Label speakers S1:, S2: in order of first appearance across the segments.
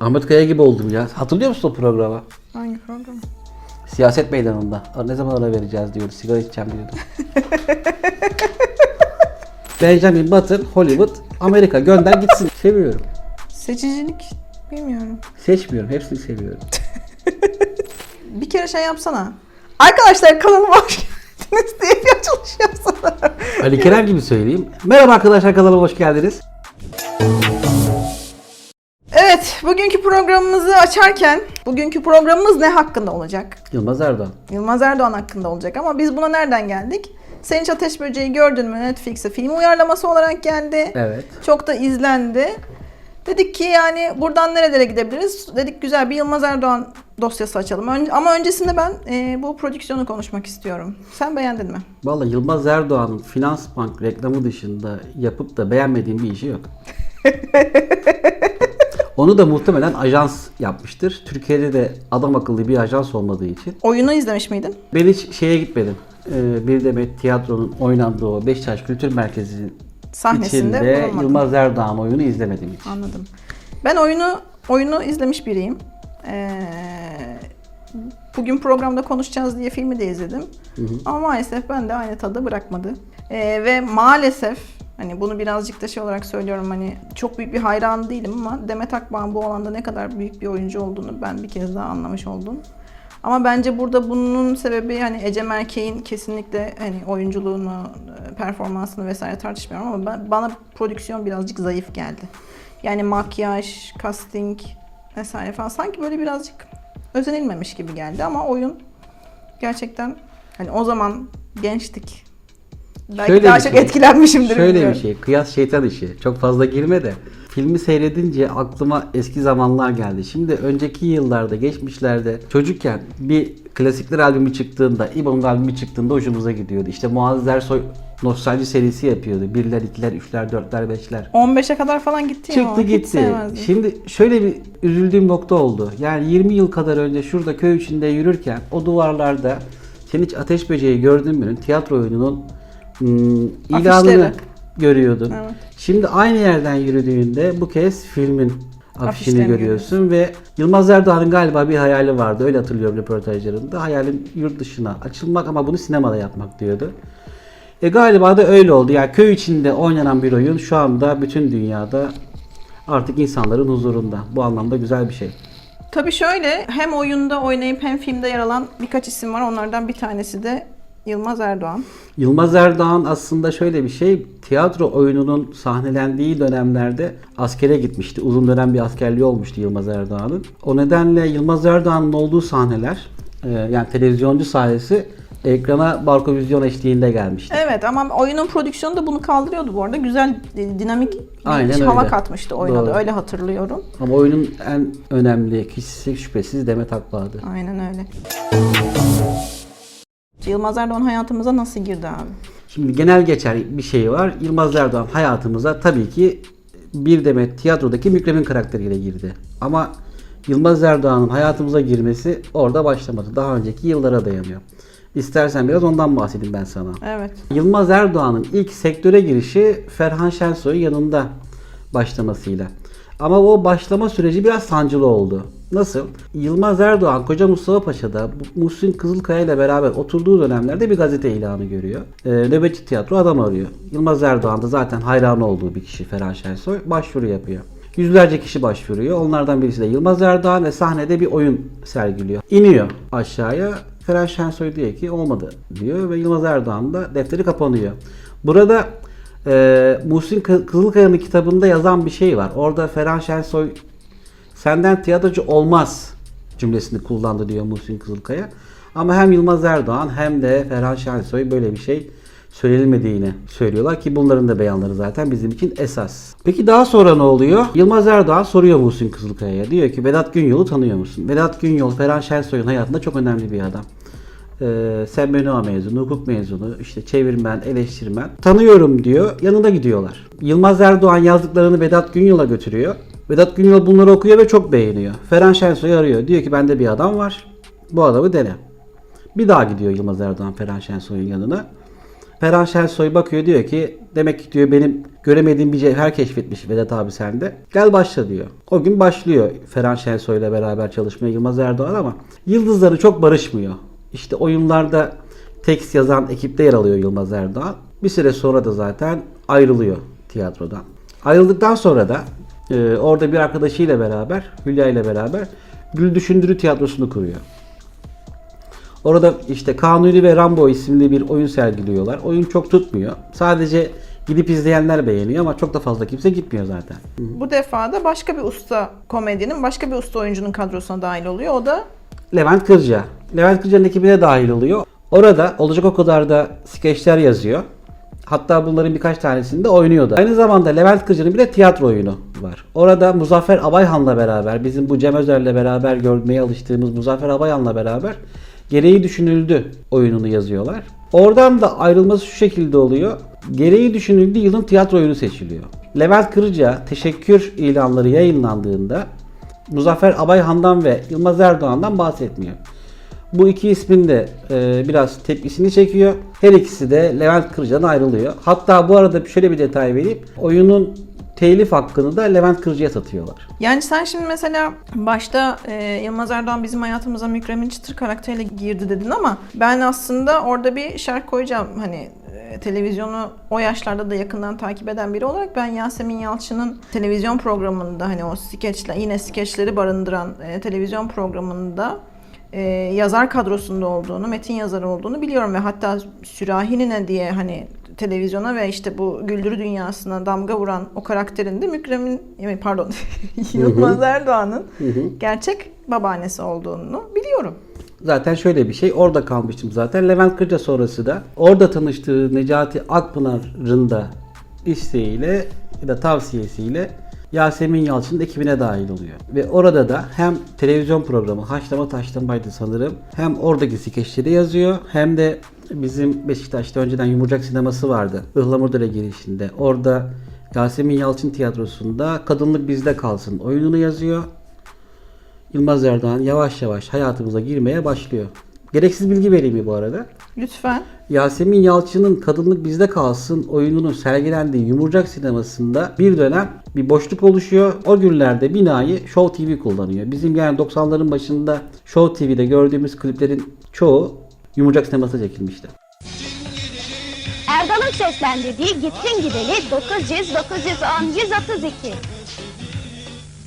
S1: Ahmet Kaya gibi oldum ya. Hatırlıyor musun o programı?
S2: Hangi program?
S1: Siyaset meydanında. Ne zaman ara vereceğiz diyordu. Sigara içeceğim diyordu. Benjamin Button, Hollywood, Amerika gönder gitsin. Seviyorum.
S2: Seçicilik bilmiyorum.
S1: Seçmiyorum. Hepsini seviyorum.
S2: Bir kere şey yapsana. Arkadaşlar kanalıma hoş geldiniz diye bir açılış yapsana.
S1: Ali Kerem gibi söyleyeyim. Merhaba arkadaşlar kanalıma hoş geldiniz.
S2: Evet, bugünkü programımızı açarken, bugünkü programımız ne hakkında olacak?
S1: Yılmaz Erdoğan.
S2: Yılmaz Erdoğan hakkında olacak ama biz buna nereden geldik? Sen hiç Ateş Böceği gördün mü? Netflix'e film uyarlaması olarak geldi.
S1: Evet.
S2: Çok da izlendi. Dedik ki yani buradan nerelere gidebiliriz? Dedik güzel bir Yılmaz Erdoğan dosyası açalım. Ön- ama öncesinde ben e, bu prodüksiyonu konuşmak istiyorum. Sen beğendin mi?
S1: Vallahi Yılmaz Erdoğan'ın Finans Bank reklamı dışında yapıp da beğenmediğim bir işi yok. Onu da muhtemelen ajans yapmıştır. Türkiye'de de adam akıllı bir ajans olmadığı için.
S2: Oyunu izlemiş miydin?
S1: Ben hiç şeye gitmedim. Ee, bir demet tiyatronun oynandığı o Beşiktaş Kültür Merkezi'nin
S2: Sahnesinde
S1: içinde
S2: bulunmadın.
S1: Yılmaz Erdoğan oyunu izlemedim hiç.
S2: Anladım. Ben oyunu oyunu izlemiş biriyim. Ee, bugün programda konuşacağız diye filmi de izledim. Ama maalesef ben de aynı tadı bırakmadı. Ee, ve maalesef hani bunu birazcık da şey olarak söylüyorum hani çok büyük bir hayran değilim ama Demet Akbağ'ın bu alanda ne kadar büyük bir oyuncu olduğunu ben bir kez daha anlamış oldum. Ama bence burada bunun sebebi hani Ece Merkek'in kesinlikle hani oyunculuğunu, e, performansını vesaire tartışmıyorum ama ben, bana prodüksiyon birazcık zayıf geldi. Yani makyaj, casting vesaire falan sanki böyle birazcık özenilmemiş gibi geldi ama oyun gerçekten hani o zaman gençtik. Belki
S1: Şöyle
S2: daha çok
S1: şey.
S2: etkilenmişimdir
S1: Şöyle
S2: bilmiyorum.
S1: bir şey, kıyas şeytan işi. Çok fazla girme de. Filmi seyredince aklıma eski zamanlar geldi. Şimdi önceki yıllarda, geçmişlerde çocukken bir klasikler albümü çıktığında, İbo'nun albümü çıktığında hoşumuza gidiyordu. İşte Muazzez Ersoy nostalji serisi yapıyordu. Birler, ikiler, üçler, dörtler, beşler.
S2: 15'e kadar falan gitti ya.
S1: Çıktı gitti. Şimdi şöyle bir üzüldüğüm nokta oldu. Yani 20 yıl kadar önce şurada köy içinde yürürken o duvarlarda sen hiç ateş böceği gördün mü? Tiyatro oyununun ilanını
S2: Afişleri.
S1: görüyordun.
S2: Evet.
S1: Şimdi aynı yerden yürüdüğünde bu kez filmin afişini
S2: Afişlerini
S1: görüyorsun ve Yılmaz Erdoğan'ın galiba bir hayali vardı. Öyle hatırlıyorum röportajlarında. Hayalim yurt dışına açılmak ama bunu sinemada yapmak diyordu. E galiba da öyle oldu. Yani köy içinde oynanan bir oyun şu anda bütün dünyada artık insanların huzurunda. Bu anlamda güzel bir şey.
S2: Tabii şöyle hem oyunda oynayıp hem filmde yer alan birkaç isim var. Onlardan bir tanesi de Yılmaz Erdoğan.
S1: Yılmaz Erdoğan aslında şöyle bir şey. Tiyatro oyununun sahnelendiği dönemlerde askere gitmişti. Uzun dönem bir askerliği olmuştu Yılmaz Erdoğan'ın. O nedenle Yılmaz Erdoğan'ın olduğu sahneler e, yani televizyoncu sahnesi ekrana Barkovizyon eşliğinde gelmişti.
S2: Evet ama oyunun prodüksiyonu da bunu kaldırıyordu bu arada. Güzel e, dinamik bir
S1: Aynen
S2: hava katmıştı oyuna da. Öyle hatırlıyorum.
S1: Ama oyunun en önemli kişisi şüphesiz Demet Akbağ'dı.
S2: Aynen öyle. Yılmaz Erdoğan hayatımıza nasıl girdi abi?
S1: Şimdi genel geçer bir şey var. Yılmaz Erdoğan hayatımıza tabii ki bir demet tiyatrodaki Mükremin karakteriyle girdi. Ama Yılmaz Erdoğan'ın hayatımıza girmesi orada başlamadı. Daha önceki yıllara dayanıyor. İstersen biraz ondan bahsedeyim ben sana.
S2: Evet.
S1: Yılmaz Erdoğan'ın ilk sektöre girişi Ferhan Şensoy'un yanında başlamasıyla. Ama o başlama süreci biraz sancılı oldu. Nasıl? Yılmaz Erdoğan Koca Mustafa Paşa'da Muhsin Kızılkaya ile beraber oturduğu dönemlerde bir gazete ilanı görüyor. Ee, nöbetçi tiyatro adam arıyor. Yılmaz Erdoğan da zaten hayranı olduğu bir kişi Ferhan Şensoy. Başvuru yapıyor. Yüzlerce kişi başvuruyor. Onlardan birisi de Yılmaz Erdoğan ve sahnede bir oyun sergiliyor. İniyor aşağıya. Ferhan Şensoy diyor ki olmadı diyor ve Yılmaz Erdoğan da defteri kapanıyor. Burada e, Muhsin Kı- Kızılkaya'nın kitabında yazan bir şey var. Orada Ferhan Şensoy senden tiyatrocu olmaz cümlesini kullandı diyor Muhsin Kızılkaya. Ama hem Yılmaz Erdoğan hem de Ferhan Şensoy böyle bir şey söylenilmediğini söylüyorlar ki bunların da beyanları zaten bizim için esas. Peki daha sonra ne oluyor? Yılmaz Erdoğan soruyor Muhsin Kızılkaya'ya. Diyor ki Vedat Günyol'u tanıyor musun? Vedat Günyol Ferhan Şensoy'un hayatında çok önemli bir adam. Ee, Sen Benoa mezunu, hukuk mezunu, işte çevirmen, eleştirmen. Tanıyorum diyor, yanına gidiyorlar. Yılmaz Erdoğan yazdıklarını Vedat Günyol'a götürüyor. Vedat Günyol bunları okuyor ve çok beğeniyor. Ferhan Şensoy'u arıyor. Diyor ki bende bir adam var. Bu adamı dene. Bir daha gidiyor Yılmaz Erdoğan Ferhan Şensoy'un yanına. Ferhan Şensoy bakıyor diyor ki demek ki diyor benim göremediğin bir cevher keşfetmiş Vedat abi sende. Gel başla diyor. O gün başlıyor Ferhan Şensoy ile beraber çalışmaya Yılmaz Erdoğan ama yıldızları çok barışmıyor. İşte oyunlarda tekst yazan ekipte yer alıyor Yılmaz Erdoğan. Bir süre sonra da zaten ayrılıyor tiyatrodan. Ayrıldıktan sonra da e, orada bir arkadaşıyla beraber, Hülya ile beraber Gül Düşündürü Tiyatrosu'nu kuruyor. Orada işte Kanuni ve Rambo isimli bir oyun sergiliyorlar. Oyun çok tutmuyor. Sadece gidip izleyenler beğeniyor ama çok da fazla kimse gitmiyor zaten.
S2: Bu defa da başka bir usta komedinin, başka bir usta oyuncunun kadrosuna dahil oluyor. O da
S1: Levent Kırca. Levent Kırca'nın ekibine dahil oluyor. Orada olacak o kadar da skeçler yazıyor. Hatta bunların birkaç tanesini de oynuyordu. Aynı zamanda Levent Kırca'nın bir de tiyatro oyunu var. Orada Muzaffer Abayhan'la beraber, bizim bu Cem Özer'le beraber görmeye alıştığımız Muzaffer Abayhan'la beraber Gereği Düşünüldü oyununu yazıyorlar. Oradan da ayrılması şu şekilde oluyor. Gereği Düşünüldü yılın tiyatro oyunu seçiliyor. Levent Kırca teşekkür ilanları yayınlandığında Muzaffer Abayhan'dan ve Yılmaz Erdoğan'dan bahsetmiyor. Bu iki ismin de e, biraz tepkisini çekiyor. Her ikisi de Levent Kırca'dan ayrılıyor. Hatta bu arada şöyle bir detay vereyim. Oyunun telif hakkını da Levent Kırca'ya satıyorlar.
S2: Yani sen şimdi mesela başta e, Yılmaz Erdoğan bizim hayatımıza Mükremin Çıtır karakteriyle girdi dedin ama ben aslında orada bir şarkı koyacağım. Hani e, televizyonu o yaşlarda da yakından takip eden biri olarak ben Yasemin Yalçın'ın televizyon programında hani o skeçler yine skeçleri barındıran e, televizyon programında e, yazar kadrosunda olduğunu, metin yazarı olduğunu biliyorum ve hatta Sürahinine diye hani televizyona ve işte bu güldürü dünyasına damga vuran o karakterin de Mükremin, yani pardon Yılmaz Erdoğan'ın gerçek babaannesi olduğunu biliyorum.
S1: Zaten şöyle bir şey orada kalmıştım zaten. Levent Kırca sonrası da orada tanıştığı Necati Akpınar'ın da isteğiyle ya da tavsiyesiyle Yasemin Yalçın'ın ekibine dahil oluyor. Ve orada da hem televizyon programı Haşlama Taşlamaydı sanırım. Hem oradaki skeçleri yazıyor hem de bizim Beşiktaş'ta önceden Yumurcak Sineması vardı. Ihlamurdere girişinde. Orada Yasemin Yalçın tiyatrosunda Kadınlık Bizde Kalsın oyununu yazıyor. Yılmaz Erdoğan yavaş yavaş hayatımıza girmeye başlıyor. Gereksiz bilgi vereyim mi bu arada?
S2: Lütfen.
S1: Yasemin Yalçın'ın Kadınlık Bizde Kalsın oyununun sergilendiği Yumurcak sinemasında bir dönem bir boşluk oluşuyor. O günlerde binayı Show TV kullanıyor. Bizim yani 90'ların başında Show TV'de gördüğümüz kliplerin çoğu Yumurcak sinemasında çekilmişti.
S3: Erdal'ın seslendirdiği Gitsin Gideli 900 910 132.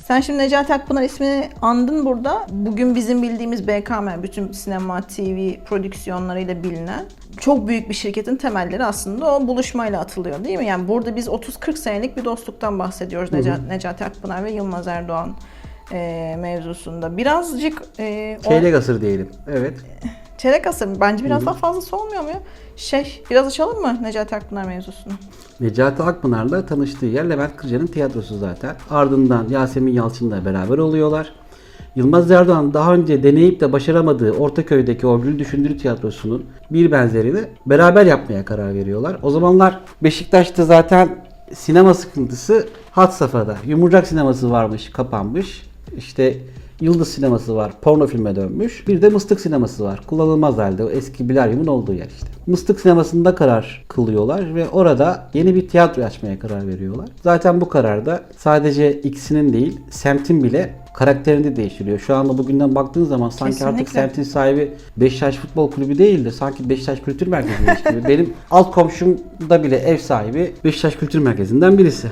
S2: Sen şimdi Necati Akpınar ismini andın burada. Bugün bizim bildiğimiz BKM, bütün sinema, TV prodüksiyonlarıyla bilinen çok büyük bir şirketin temelleri aslında o buluşmayla atılıyor değil mi? Yani burada biz 30-40 senelik bir dostluktan bahsediyoruz Neca- Necati Akpınar ve Yılmaz Erdoğan e, mevzusunda. Birazcık e, o-
S1: Çeyrek asır diyelim. Evet.
S2: Çeyrek asır bence biraz daha fazlası olmuyor mu ya? Şey, biraz açalım mı Necati Akpınar mevzusunu?
S1: Necati Akpınar'la tanıştığı yer Levent Kırca'nın tiyatrosu zaten. Ardından Yasemin Yalçın'la beraber oluyorlar. Yılmaz Erdoğan daha önce deneyip de başaramadığı Ortaköy'deki o Gül Düşündürü Tiyatrosu'nun bir benzerini beraber yapmaya karar veriyorlar. O zamanlar Beşiktaş'ta zaten sinema sıkıntısı had safhada. Yumurcak sineması varmış, kapanmış. İşte Yıldız sineması var, porno filme dönmüş. Bir de Mıstık sineması var. Kullanılmaz halde o eski Bilaryum'un olduğu yer işte. Mıstık sinemasında karar kılıyorlar ve orada yeni bir tiyatro açmaya karar veriyorlar. Zaten bu kararda sadece ikisinin değil, semtin bile karakterini de değiştiriyor. Şu anda bugünden baktığın zaman sanki artık
S2: Kesinlikle.
S1: semtin sahibi Beşiktaş Futbol Kulübü değil de sanki Beşiktaş Kültür Merkezi'ymiş gibi. Benim alt komşum da bile ev sahibi Beşiktaş Kültür Merkezi'nden birisi.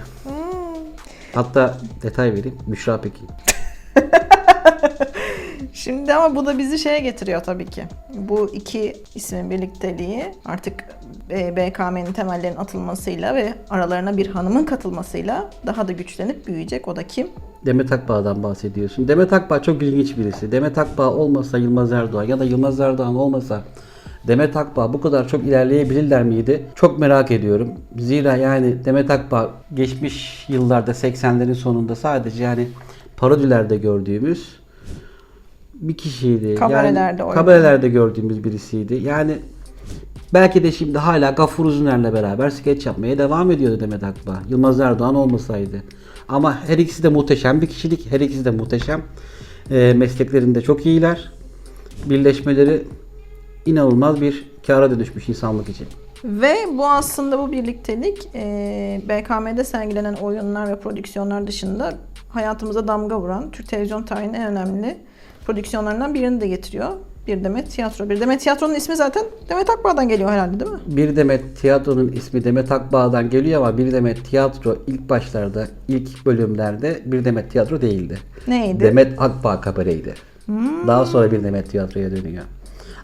S1: Hatta detay vereyim. Büşra Pekin.
S2: Şimdi ama bu da bizi şeye getiriyor tabii ki. Bu iki ismin birlikteliği artık e, BKM'nin temellerinin atılmasıyla ve aralarına bir hanımın katılmasıyla daha da güçlenip büyüyecek. O da kim?
S1: Demet Akbağ'dan bahsediyorsun. Demet Akbağ çok ilginç birisi. Demet Akbağ olmasa Yılmaz Erdoğan ya da Yılmaz Erdoğan olmasa Demet Akbağ bu kadar çok ilerleyebilirler miydi? Çok merak ediyorum. Zira yani Demet Akbağ geçmiş yıllarda 80'lerin sonunda sadece yani parodilerde gördüğümüz bir kişiydi.
S2: Kabarelerde
S1: yani, kabarelerde gördüğümüz birisiydi. Yani belki de şimdi hala Gafur Uzuner'le beraber skeç yapmaya devam ediyordu Demet Akbağ. Yılmaz Erdoğan olmasaydı. Ama her ikisi de muhteşem bir kişilik. Her ikisi de muhteşem. E, mesleklerinde çok iyiler. Birleşmeleri inanılmaz bir kâra dönüşmüş insanlık için.
S2: Ve bu aslında bu birliktelik e, BKM'de sergilenen oyunlar ve prodüksiyonlar dışında hayatımıza damga vuran Türk televizyon tarihinin en önemli prodüksiyonlarından birini de getiriyor. Bir Demet Tiyatro. Bir Demet Tiyatro'nun ismi zaten Demet Akbağ'dan geliyor herhalde değil mi?
S1: Bir Demet Tiyatro'nun ismi Demet Akbağ'dan geliyor ama Bir Demet Tiyatro ilk başlarda, ilk bölümlerde Bir Demet Tiyatro değildi.
S2: Neydi?
S1: Demet Akbağ kabareydi. Daha sonra Bir Demet Tiyatro'ya dönüyor.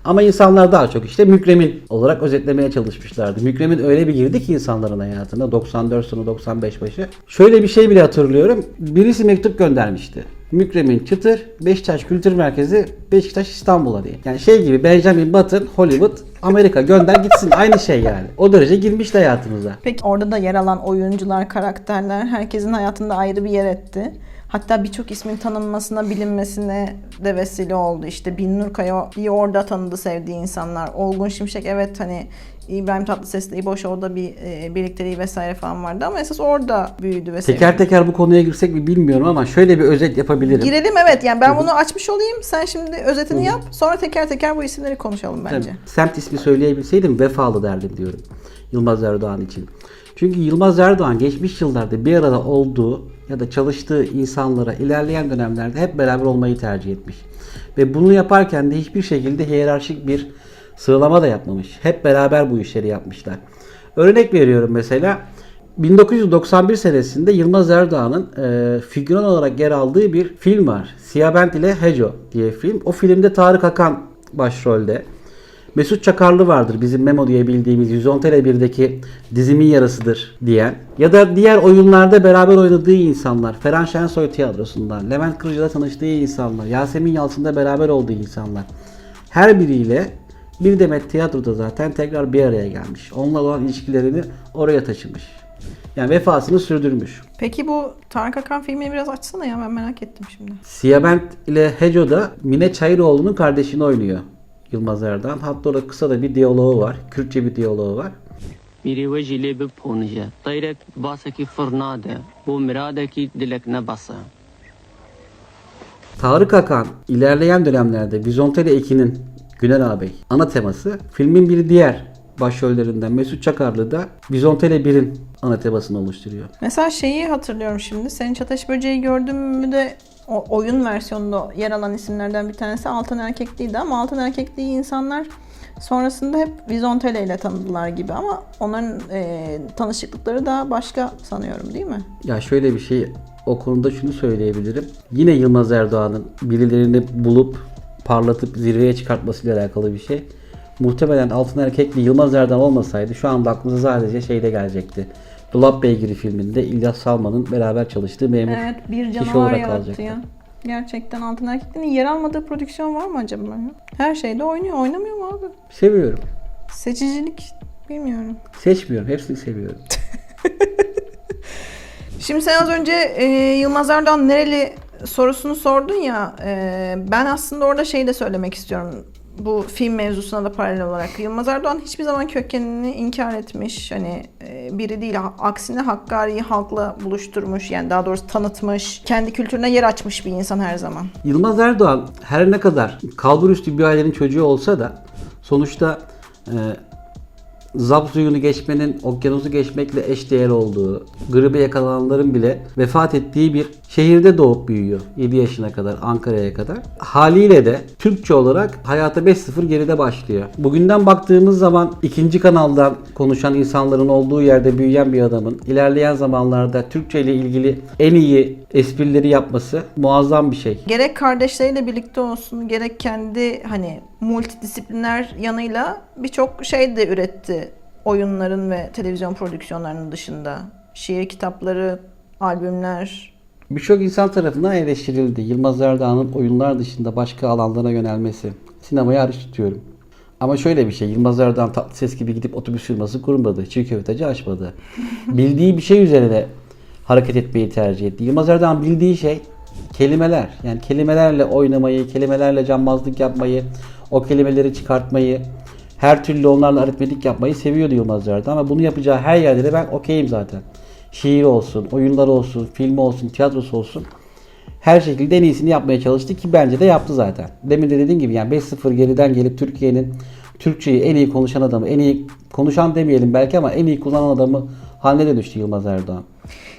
S1: Ama insanlar daha çok işte Mükremin olarak özetlemeye çalışmışlardı. Mükremin öyle bir girdi ki insanların hayatına 94 sonu 95 başı. Şöyle bir şey bile hatırlıyorum. Birisi mektup göndermişti. Mükremin Çıtır, Beşiktaş Kültür Merkezi, Beşiktaş İstanbul'a diye. Yani şey gibi Benjamin Button, Hollywood, Amerika gönder gitsin. Aynı şey yani. O derece girmişti hayatımıza.
S2: Peki orada da yer alan oyuncular, karakterler herkesin hayatında ayrı bir yer etti. Hatta birçok ismin tanınmasına, bilinmesine de vesile oldu. İşte Binnur Kaya'yı orada tanıdı sevdiği insanlar. Olgun Şimşek evet hani İbrahim Tatlıses'le İbo Show'da bir e, birlikteliği vesaire falan vardı ama esas orada büyüdü ve sevdi.
S1: Teker teker bu konuya girsek mi bilmiyorum ama şöyle bir özet yapabilirim.
S2: Girelim evet yani ben bunu açmış olayım. Sen şimdi özetini yap. Sonra teker teker bu isimleri konuşalım bence.
S1: Tabii, Semt ismi söyleyebilseydim vefalı derdim diyorum. Yılmaz Erdoğan için. Çünkü Yılmaz Erdoğan geçmiş yıllarda bir arada olduğu ya da çalıştığı insanlara ilerleyen dönemlerde hep beraber olmayı tercih etmiş. Ve bunu yaparken de hiçbir şekilde hiyerarşik bir sıralama da yapmamış. Hep beraber bu işleri yapmışlar. Örnek veriyorum mesela 1991 senesinde Yılmaz Erdoğan'ın e, figüran olarak yer aldığı bir film var. Siyah Bent ile Heco diye film. O filmde Tarık Akan başrolde. Mesut Çakarlı vardır bizim Memo diye bildiğimiz 110 TL1'deki dizimin yarısıdır diyen. Ya da diğer oyunlarda beraber oynadığı insanlar. Ferhan Şensoy tiyatrosundan, Levent Kırca'da tanıştığı insanlar, Yasemin Yalçın'da beraber olduğu insanlar. Her biriyle bir demet tiyatroda zaten tekrar bir araya gelmiş. Onunla olan ilişkilerini oraya taşımış. Yani vefasını sürdürmüş.
S2: Peki bu Tarık Akan filmini biraz açsana ya ben merak ettim şimdi.
S1: Siyabent ile Heco'da Mine Çayıroğlu'nun kardeşini oynuyor Yılmaz Erdoğan. Hatta orada kısa da bir diyaloğu var. Kürtçe bir diyaloğu var.
S4: Mirivaji lebi ponje. Tayrek basaki fırnade. Bu miradaki dilek ne basa.
S1: Tarık Akan ilerleyen dönemlerde Bizontele Ekin'in Güner Ağabey ana teması filmin bir diğer başrollerinden Mesut Çakarlı da Bizontele 1'in ana temasını oluşturuyor.
S2: Mesela şeyi hatırlıyorum şimdi. Senin çataş böceği gördüm mü de o oyun versiyonunda yer alan isimlerden bir tanesi Altın Erkekli'ydi ama Altın Erkekli'yi insanlar sonrasında hep Vizontele ile tanıdılar gibi ama onların e, tanışıklıkları da başka sanıyorum değil mi?
S1: Ya şöyle bir şey o konuda şunu söyleyebilirim. Yine Yılmaz Erdoğan'ın birilerini bulup parlatıp zirveye çıkartmasıyla alakalı bir şey. Muhtemelen Altın Erkekli Yılmaz Erdoğan olmasaydı şu anda aklımıza sadece şey de gelecekti. Dolap Beygiri filminde İlyas Salman'ın beraber çalıştığı memur
S2: Evet bir
S1: kişi
S2: canavar
S1: olarak
S2: yarattı
S1: kalacaktı.
S2: ya. Gerçekten Altın Erkekli'nin yer almadığı prodüksiyon var mı acaba? Her şeyde oynuyor. Oynamıyor mu abi?
S1: Seviyorum.
S2: Seçicilik bilmiyorum.
S1: Seçmiyorum. Hepsini seviyorum.
S2: Şimdi sen az önce e, Yılmaz Erdoğan nereli sorusunu sordun ya. e, ben aslında orada şeyi de söylemek istiyorum. Bu film mevzusuna da paralel olarak. Yılmaz Erdoğan hiçbir zaman kökenini inkar etmiş. Hani e, biri değil. Aksine Hakkari'yi halkla buluşturmuş. Yani daha doğrusu tanıtmış. Kendi kültürüne yer açmış bir insan her zaman.
S1: Yılmaz Erdoğan her ne kadar kalburüstü bir ailenin çocuğu olsa da sonuçta e, Zap suyunu geçmenin okyanusu geçmekle eşdeğer olduğu, gribe yakalananların bile vefat ettiği bir şehirde doğup büyüyor 7 yaşına kadar, Ankara'ya kadar. Haliyle de Türkçe olarak hayata 5-0 geride başlıyor. Bugünden baktığımız zaman ikinci kanaldan konuşan insanların olduğu yerde büyüyen bir adamın ilerleyen zamanlarda Türkçe ile ilgili en iyi esprileri yapması muazzam bir şey.
S2: Gerek kardeşleriyle birlikte olsun, gerek kendi hani multidisipliner yanıyla birçok şey de üretti. Oyunların ve televizyon prodüksiyonlarının dışında. Şiir kitapları, albümler.
S1: Birçok insan tarafından eleştirildi. Yılmaz Erdoğan'ın oyunlar dışında başka alanlara yönelmesi. Sinemayı hariç tutuyorum. Ama şöyle bir şey, Yılmaz Erdoğan tatlı ses gibi gidip otobüs firması kurmadı, çiğ köfteci açmadı. Bildiği bir şey üzerine hareket etmeyi tercih etti. Yılmaz Erdoğan bildiği şey kelimeler. Yani kelimelerle oynamayı, kelimelerle cambazlık yapmayı, o kelimeleri çıkartmayı, her türlü onlarla aritmetik yapmayı seviyordu Yılmaz Erdoğan. Ama bunu yapacağı her yerde de ben okeyim zaten. Şiir olsun, oyunlar olsun, filmi olsun, tiyatrosu olsun. Her şekilde en iyisini yapmaya çalıştı ki bence de yaptı zaten. Demin de dediğim gibi yani 5-0 geriden gelip Türkiye'nin Türkçeyi en iyi konuşan adamı, en iyi konuşan demeyelim belki ama en iyi kullanan adamı haline de düştü Yılmaz Erdoğan.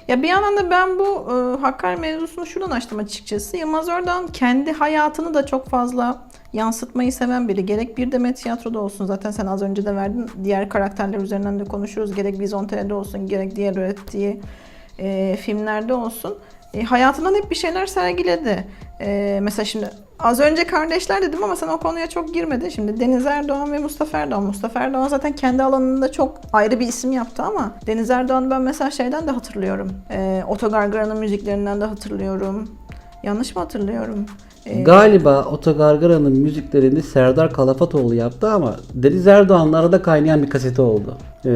S2: Ya bir yandan da ben bu e, Hakkari mevzusunu şuradan açtım açıkçası. Yılmaz Erdoğan kendi hayatını da çok fazla yansıtmayı seven biri. Gerek bir Demet Tiyatro'da olsun zaten sen az önce de verdin. Diğer karakterler üzerinden de konuşuruz. Gerek Vizontele'de olsun, gerek diğer ürettiği e, filmlerde olsun. E, hayatından hep bir şeyler sergiledi. E, mesela şimdi az önce kardeşler dedim ama sen o konuya çok girmedin. Şimdi Deniz Erdoğan ve Mustafa Erdoğan. Mustafa Erdoğan zaten kendi alanında çok ayrı bir isim yaptı ama Deniz Erdoğan'ı ben mesela şeyden de hatırlıyorum. E, Otogargara'nın müziklerinden de hatırlıyorum. Yanlış mı hatırlıyorum? E,
S1: Galiba Otogargara'nın müziklerini Serdar Kalafatoğlu yaptı ama Deniz Erdoğan'la arada kaynayan bir kaseti oldu. Ee,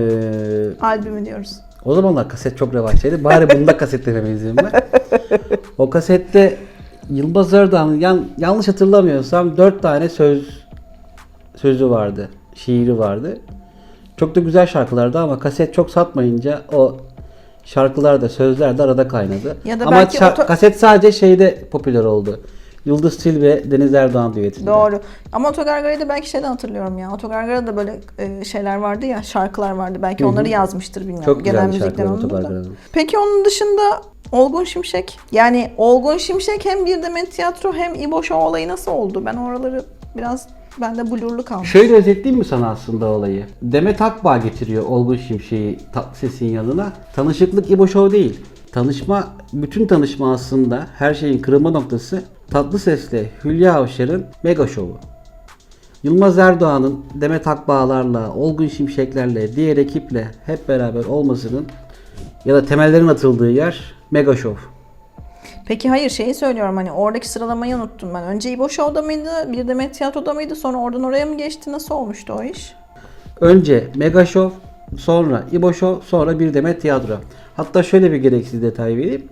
S2: albümü diyoruz.
S1: O zamanlar kaset çok revaçtaydı. Bari bunu da kasetlememe izin ver. O kasette Yılmaz Erdoğan'ın yan- yanlış hatırlamıyorsam dört tane söz sözü vardı. Şiiri vardı. Çok da güzel şarkılardı ama kaset çok satmayınca o şarkılar da sözler de arada kaynadı.
S2: Ya da
S1: ama
S2: belki
S1: şa-
S2: oto-
S1: kaset sadece şeyde popüler oldu. Yıldız Tilbe, Deniz Erdoğan düetinde.
S2: Doğru. Ama Otogargara'yı da belki şeyden hatırlıyorum ya. Otogargara'da böyle e, şeyler vardı ya, şarkılar vardı. Belki onları yazmıştır bilmiyorum.
S1: Çok
S2: Genel
S1: güzel
S2: müzikler onun da.
S1: Otogargara'nın.
S2: Peki onun dışında Olgun Şimşek. Yani Olgun Şimşek hem bir Demet Tiyatro hem İbo Show olayı nasıl oldu? Ben oraları biraz bende blurlu kalmış.
S1: Şöyle özetleyeyim mi sana aslında olayı? Demet Akbağ getiriyor Olgun Şimşek'i Tatlıses'in yanına. Tanışıklık İbo Show değil. Tanışma, bütün tanışma aslında her şeyin kırılma noktası Tatlı Ses'le Hülya Avşar'ın Mega Show'u. Yılmaz Erdoğan'ın Demet Akbağlar'la, Olgun Şimşekler'le, diğer ekiple hep beraber olmasının ya da temellerin atıldığı yer Mega Show.
S2: Peki hayır şeyi söylüyorum hani oradaki sıralamayı unuttum ben. Önce İbo Show'da mıydı? Bir Demet Tiyatro'da mıydı? Sonra oradan oraya mı geçti? Nasıl olmuştu o iş?
S1: Önce Mega Show, sonra İbo Show, sonra Bir Demet Tiyatro. Hatta şöyle bir gereksiz detay vereyim.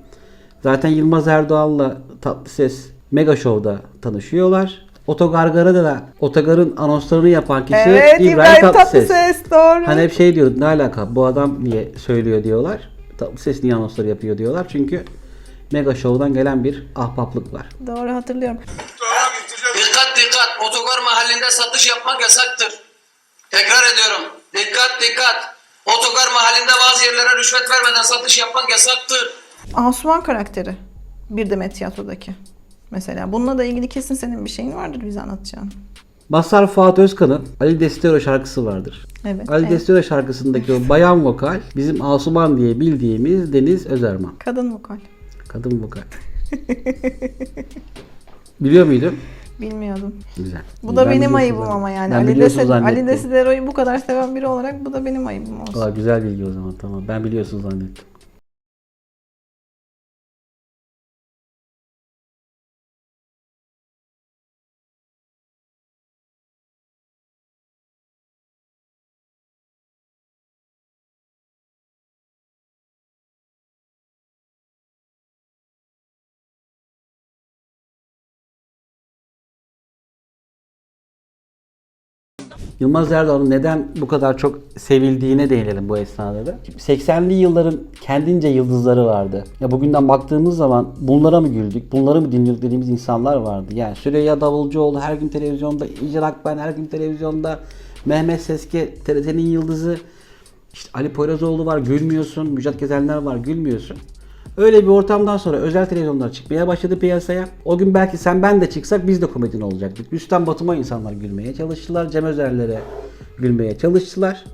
S1: Zaten Yılmaz Erdoğan'la Tatlıses Mega Show'da tanışıyorlar. Otogargara'da da Otogar'ın anonslarını yapan kişi İbrahim, Tatlıses.
S2: doğru.
S1: Hani hep şey diyor ne alaka bu adam niye söylüyor diyorlar. Tatlıses niye anonsları yapıyor diyorlar. Çünkü Mega Show'dan gelen bir ahbaplık var.
S2: Doğru hatırlıyorum.
S5: Dikkat dikkat. Otogar mahallinde satış yapmak yasaktır. Tekrar ediyorum. Dikkat dikkat. Otogar mahallinde bazı yerlere rüşvet vermeden satış yapmak yasaktır.
S2: Asuman karakteri. Bir Demet Tiyatro'daki. Mesela bununla da ilgili kesin senin bir şeyin vardır bize anlatacağın.
S1: Mazhar Fuat Özkan'ın Ali Destero şarkısı vardır.
S2: Evet.
S1: Ali
S2: evet.
S1: Destero şarkısındaki o bayan vokal bizim Asuman diye bildiğimiz Deniz Özerman.
S2: Kadın vokal.
S1: Kadın vokal. Biliyor muydun?
S2: Bilmiyordum.
S1: Güzel.
S2: Bu da
S1: Ben
S2: benim ayıbım ama yani.
S1: Ben
S2: Ali, Desi, Ali. Desidero'yu bu kadar seven biri olarak bu da benim ayıbım olsun.
S1: Aa, güzel bilgi o zaman tamam. Ben biliyorsun zannettim. Yılmaz Erdoğan'ın neden bu kadar çok sevildiğine değinelim bu esnada da. 80'li yılların kendince yıldızları vardı. Ya bugünden baktığımız zaman bunlara mı güldük, bunları mı dinliyorduk dediğimiz insanlar vardı. Yani Süreyya Davulcuoğlu her gün televizyonda, İcra Akben her gün televizyonda, Mehmet Seske TRT'nin yıldızı, işte Ali Poyrazoğlu var gülmüyorsun, Müjdat Gezenler var gülmüyorsun. Öyle bir ortamdan sonra özel televizyonlar çıkmaya başladı piyasaya. O gün belki sen ben de çıksak biz de komedyen olacaktık. Üstten Batum'a insanlar gülmeye çalıştılar. Cem Özer'lere gülmeye çalıştılar.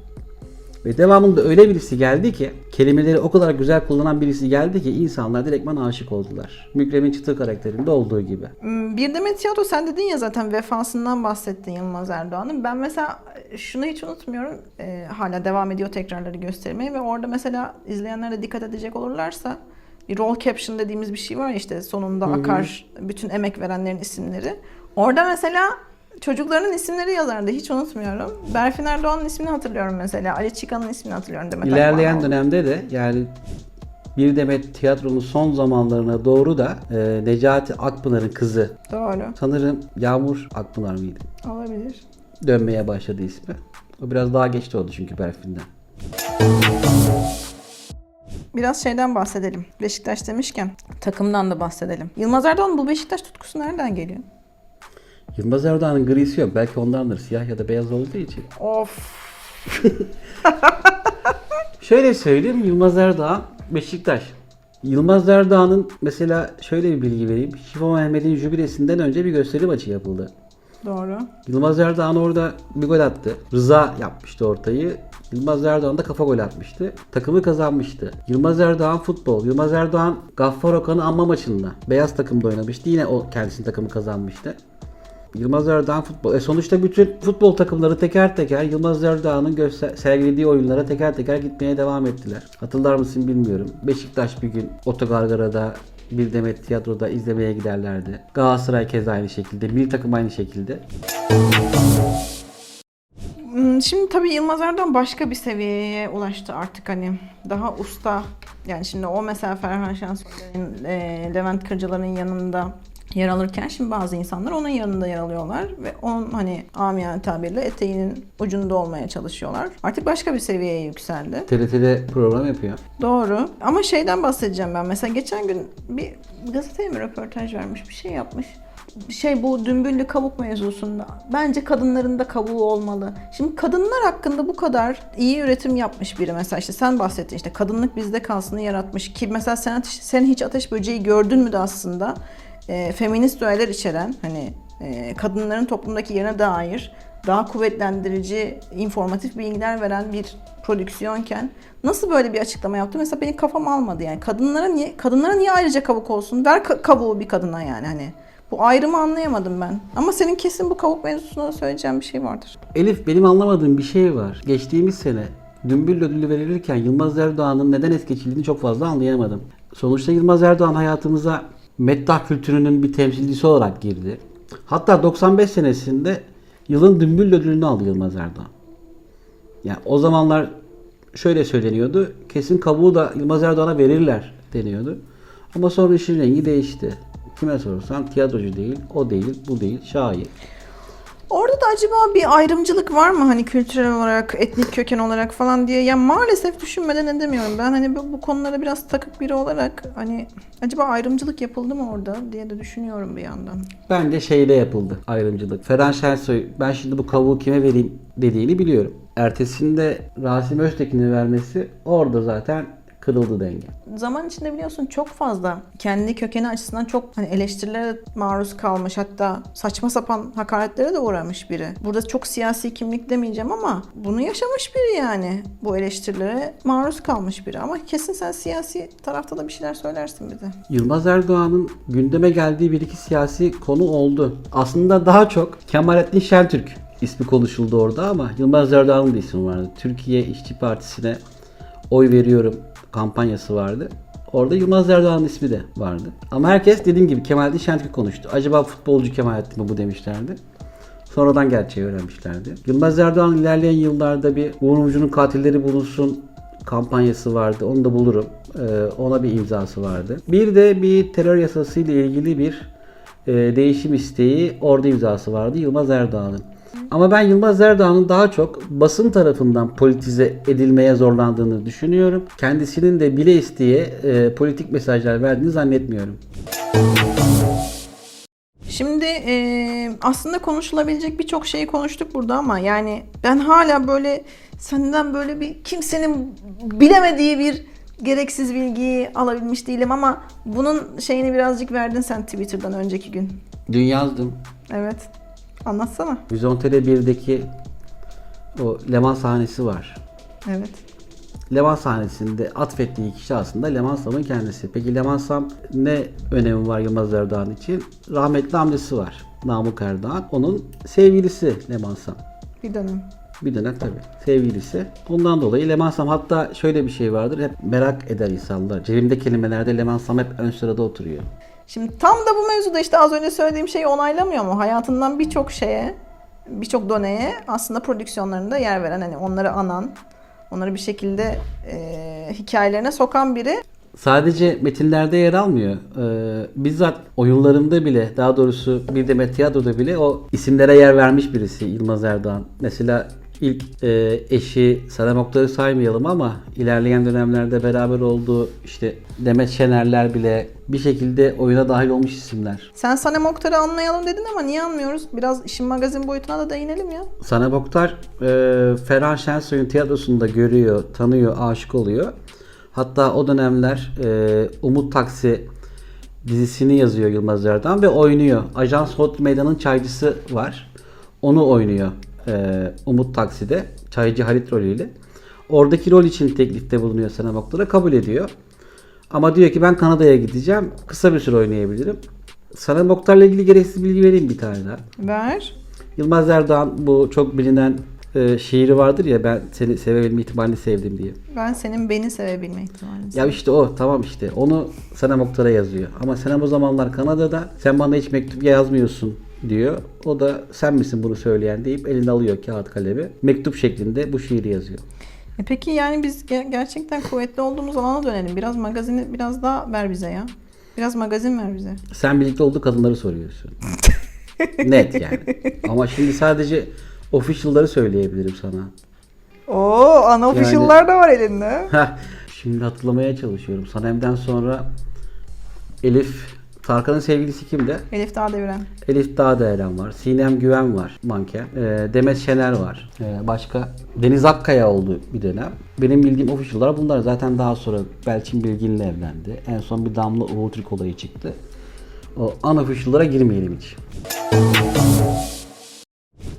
S1: Ve devamında öyle birisi geldi ki kelimeleri o kadar güzel kullanan birisi geldi ki insanlar direktman aşık oldular. Mükremin Çıtır karakterinde olduğu gibi.
S2: Hmm, Bir Demet Tiyatro sen dedin ya zaten vefasından bahsettin Yılmaz Erdoğan'ın. Ben mesela şunu hiç unutmuyorum. Ee, hala devam ediyor tekrarları göstermeye ve orada mesela izleyenler dikkat edecek olurlarsa role caption dediğimiz bir şey var ya işte sonunda akar bütün emek verenlerin isimleri. Orada mesela çocukların isimleri yazardı hiç unutmuyorum. Berfin Erdoğan'ın ismini hatırlıyorum mesela. Ali Çıkan'ın ismini hatırlıyorum Demet
S1: İlerleyen dönemde de yani bir demet tiyatronun son zamanlarına doğru da e, Necati Akpınar'ın kızı
S2: Doğru.
S1: sanırım Yağmur Akpınar mıydı?
S2: Olabilir.
S1: Dönmeye başladı ismi. O biraz daha geç oldu çünkü Berfin'den.
S2: Biraz şeyden bahsedelim. Beşiktaş demişken takımdan da bahsedelim. Yılmaz Erdoğan bu Beşiktaş tutkusu nereden geliyor?
S1: Yılmaz Erdoğan'ın grisi yok. Belki ondandır. Siyah ya da beyaz olduğu için.
S2: Of.
S1: Şöyle söyleyeyim. Yılmaz Erdoğan Beşiktaş. Yılmaz Erdoğan'ın mesela şöyle bir bilgi vereyim. Şifa Mehmet'in jübilesinden önce bir gösteri maçı yapıldı.
S2: Doğru.
S1: Yılmaz Erdoğan orada bir gol attı. Rıza yapmıştı ortayı. Yılmaz Erdoğan da kafa gol atmıştı. Takımı kazanmıştı. Yılmaz Erdoğan futbol. Yılmaz Erdoğan Gaffar Okan'ı anma maçında. Beyaz takımda oynamıştı. Yine o kendisinin takımı kazanmıştı. Yılmaz Erdoğan futbol. E sonuçta bütün futbol takımları teker teker Yılmaz Erdoğan'ın sergilediği oyunlara teker teker gitmeye devam ettiler. Hatırlar mısın bilmiyorum. Beşiktaş bir gün Otogargara'da bir demet tiyatroda izlemeye giderlerdi. Galatasaray keza aynı şekilde. Milli takım aynı şekilde.
S2: Hmm, Şimdi tabii Yılmaz Erdoğan başka bir seviyeye ulaştı artık hani daha usta yani şimdi o mesela Ferhan Şensoy'un e, Levent Kırcılar'ın yanında yer alırken şimdi bazı insanlar onun yanında yer alıyorlar ve onun hani amiyane tabirle eteğinin ucunda olmaya çalışıyorlar. Artık başka bir seviyeye yükseldi.
S1: TRT'de program yapıyor.
S2: Doğru. Ama şeyden bahsedeceğim ben. Mesela geçen gün bir gazeteye mi röportaj vermiş, bir şey yapmış. Şey bu dümbüllü kabuk mevzusunda. Bence kadınların da kabuğu olmalı. Şimdi kadınlar hakkında bu kadar iyi üretim yapmış biri. Mesela işte sen bahsettin işte kadınlık bizde kalsını yaratmış. Ki mesela sen, sen hiç ateş böceği gördün mü de aslında e, feminist öğeler içeren hani e, kadınların toplumdaki yerine dair daha kuvvetlendirici, informatif bilgiler veren bir prodüksiyonken nasıl böyle bir açıklama yaptı? Mesela benim kafam almadı yani. Kadınlara niye kadınlara niye ayrıca kabuk olsun? Ver ka- kabuğu bir kadına yani hani. Bu ayrımı anlayamadım ben. Ama senin kesin bu kabuk mevzusunda da söyleyeceğim bir şey vardır.
S1: Elif benim anlamadığım bir şey var. Geçtiğimiz sene Dümbül ödülü verilirken Yılmaz Erdoğan'ın neden es geçildiğini çok fazla anlayamadım. Sonuçta Yılmaz Erdoğan hayatımıza meddah kültürünün bir temsilcisi olarak girdi. Hatta 95 senesinde yılın Dümbül ödülünü aldı Yılmaz Erdoğan. Yani o zamanlar şöyle söyleniyordu. Kesin kabuğu da Yılmaz Erdoğan'a verirler deniyordu. Ama sonra işin rengi değişti. Kime sorursan tiyatrocu değil, o değil, bu değil, şair.
S2: Orada da acaba bir ayrımcılık var mı hani kültürel olarak, etnik köken olarak falan diye. Ya maalesef düşünmeden edemiyorum. Ben hani bu, bu konulara biraz takık biri olarak hani acaba ayrımcılık yapıldı mı orada diye de düşünüyorum bir yandan.
S1: Bence şeyde yapıldı ayrımcılık. Ferhan Şensoy ben şimdi bu kavuğu kime vereyim dediğini biliyorum. Ertesinde Rasim Öztekin'e vermesi orada zaten kırıldı denge.
S2: Zaman içinde biliyorsun çok fazla kendi kökeni açısından çok hani eleştirilere maruz kalmış hatta saçma sapan hakaretlere de uğramış biri. Burada çok siyasi kimlik demeyeceğim ama bunu yaşamış biri yani. Bu eleştirilere maruz kalmış biri ama kesin sen siyasi tarafta da bir şeyler söylersin bir de.
S1: Yılmaz Erdoğan'ın gündeme geldiği bir iki siyasi konu oldu. Aslında daha çok Kemalettin Şentürk ismi konuşuldu orada ama Yılmaz Erdoğan'ın da ismi vardı. Türkiye İşçi Partisi'ne oy veriyorum kampanyası vardı. Orada Yılmaz Erdoğan'ın ismi de vardı. Ama herkes dediğim gibi Kemalettin Şentürk konuştu. Acaba futbolcu Kemalettin mi bu demişlerdi. Sonradan gerçeği öğrenmişlerdi. Yılmaz Erdoğan ilerleyen yıllarda bir Uğur katilleri bulunsun kampanyası vardı. Onu da bulurum. Ee, ona bir imzası vardı. Bir de bir terör yasası ile ilgili bir e, değişim isteği orada imzası vardı Yılmaz Erdoğan'ın. Ama ben Yılmaz Erdoğan'ın daha çok basın tarafından politize edilmeye zorlandığını düşünüyorum. Kendisinin de bile isteye e, politik mesajlar verdiğini zannetmiyorum.
S2: Şimdi eee, aslında konuşulabilecek birçok şeyi konuştuk burada ama yani ben hala böyle senden böyle bir kimsenin bilemediği bir gereksiz bilgiyi alabilmiş değilim ama bunun şeyini birazcık verdin sen Twitter'dan önceki gün.
S1: Dün yazdım.
S2: Evet. Anlatsana.
S1: Vizontele 1'deki o Leman sahnesi var.
S2: Evet.
S1: Leman sahnesinde atfettiği kişi aslında Leman Sam'ın kendisi. Peki Leman Sam ne önemi var Yılmaz Erdoğan için? Rahmetli amcası var. Namık Erdoğan. Onun sevgilisi Leman Sam.
S2: Bir dönem.
S1: Bir dönem tabii. Sevgilisi. Ondan dolayı Leman Sam hatta şöyle bir şey vardır. Hep merak eder insanlar. Cebimde kelimelerde Leman Sam hep ön sırada oturuyor.
S2: Şimdi tam da bu mevzuda işte az önce söylediğim şeyi onaylamıyor mu? Hayatından birçok şeye, birçok doneye aslında prodüksiyonlarında yer veren, hani onları anan, onları bir şekilde eee, hikayelerine sokan biri.
S1: Sadece metinlerde yer almıyor. Ee, bizzat oyunlarında bile daha doğrusu bir de tiyatroda bile o isimlere yer vermiş birisi Yılmaz Erdoğan. Mesela ilk e, eşi Senem Oktay'ı saymayalım ama ilerleyen dönemlerde beraber olduğu işte Demet Şenerler bile bir şekilde oyuna dahil olmuş isimler.
S2: Sen Sanem Oktar'ı anlayalım dedin ama niye anmıyoruz? Biraz işin magazin boyutuna da değinelim ya.
S1: Sanem Oktar e, Ferhan Şensoy'un tiyatrosunda görüyor, tanıyor, aşık oluyor. Hatta o dönemler e, Umut Taksi dizisini yazıyor Yılmaz Erdoğan ve oynuyor. Ajans Hot Meydan'ın çaycısı var. Onu oynuyor e, Umut Taksi'de. Çaycı Halit rolüyle. Oradaki rol için teklifte bulunuyor Sanem Oktar'a. Kabul ediyor. Ama diyor ki ben Kanada'ya gideceğim. Kısa bir süre oynayabilirim. Sanem Oktar'la ilgili gereksiz bilgi vereyim bir tane daha.
S2: Ver.
S1: Yılmaz Erdoğan bu çok bilinen e, şiiri vardır ya ben seni sevebilme ihtimalini sevdim diye.
S2: Ben senin beni sevebilme ihtimalini.
S1: Ya işte o tamam işte onu Senem Oktar'a yazıyor. Ama Senem o zamanlar Kanada'da sen bana hiç mektup yazmıyorsun diyor. O da sen misin bunu söyleyen deyip elinde alıyor kağıt kalemi. Mektup şeklinde bu şiiri yazıyor.
S2: E peki yani biz ge- gerçekten kuvvetli olduğumuz alana dönelim. Biraz magazini biraz daha ver bize ya. Biraz magazin ver bize.
S1: Sen birlikte olduğu kadınları soruyorsun. Net yani. Ama şimdi sadece official'ları söyleyebilirim sana.
S2: Oo, unofficial'lar da var elinde.
S1: Heh, şimdi hatırlamaya çalışıyorum. Sanem'den sonra Elif Tarkan'ın sevgilisi kimdi?
S2: Elif Dağdeviren.
S1: Elif Dağdelen var. Sinem Güven var manken. Ee, Demet Şener var. Ee, başka Deniz Akkaya oldu bir dönem. Benim bildiğim official'lar bunlar. Zaten daha sonra Belçin Bilgin'le evlendi. En son bir Damla Uğurtürk olayı çıktı. O unofficial'lara girmeyelim hiç.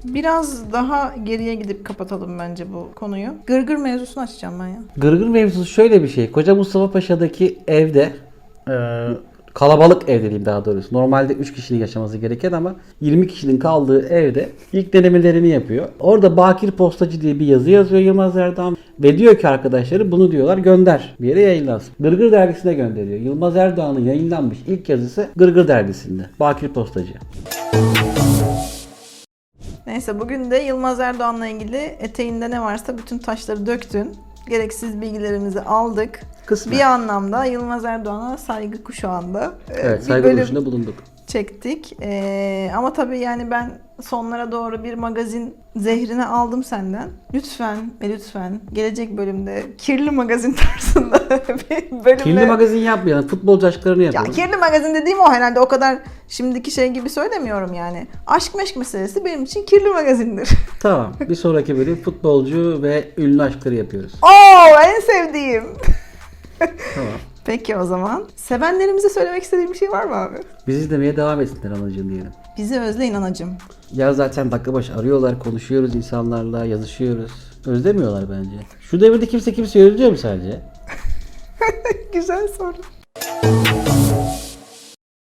S2: Biraz daha geriye gidip kapatalım bence bu konuyu. Gırgır mevzusunu açacağım ben ya.
S1: Gırgır mevzusu şöyle bir şey. Koca Mustafa Paşa'daki evde e, kalabalık ev dediğim daha doğrusu. Normalde 3 kişinin yaşaması gereken ama 20 kişinin kaldığı evde ilk denemelerini yapıyor. Orada Bakir Postacı diye bir yazı yazıyor Yılmaz Erdoğan. Ve diyor ki arkadaşları bunu diyorlar gönder bir yere yayınlansın. Gırgır dergisine gönderiyor. Yılmaz Erdoğan'ın yayınlanmış ilk yazısı Gırgır dergisinde. Bakir Postacı.
S2: Neyse bugün de Yılmaz Erdoğan'la ilgili eteğinde ne varsa bütün taşları döktün. Gereksiz bilgilerimizi aldık.
S1: Kısmen.
S2: Bir anlamda Yılmaz Erdoğan'a saygı kuşağında e,
S1: Evet
S2: bir
S1: saygı
S2: bölüm
S1: bulunduk.
S2: Çektik. E, ama tabii yani ben sonlara doğru bir magazin zehrini aldım senden. Lütfen ve lütfen gelecek bölümde kirli magazin tarzında bir bölümle...
S1: Kirli magazin yapmayalım. Futbolcu aşklarını
S2: Ya
S1: yapalım.
S2: kirli magazin dediğim o herhalde o kadar şimdiki şey gibi söylemiyorum yani. Aşk meşk meselesi benim için kirli magazindir.
S1: Tamam. Bir sonraki bölüm futbolcu ve ünlü aşkları yapıyoruz.
S2: Oo en sevdiğim.
S1: Tamam.
S2: Peki o zaman. Sevenlerimize söylemek istediğim bir şey var mı abi?
S1: Bizi izlemeye devam etsinler anacığım diyelim.
S2: Bizi özleyin anacım.
S1: Ya zaten dakika başı arıyorlar, konuşuyoruz insanlarla, yazışıyoruz. Özlemiyorlar bence. Şu devirde kimse kimseyi özlüyor mu sadece?
S2: Güzel soru.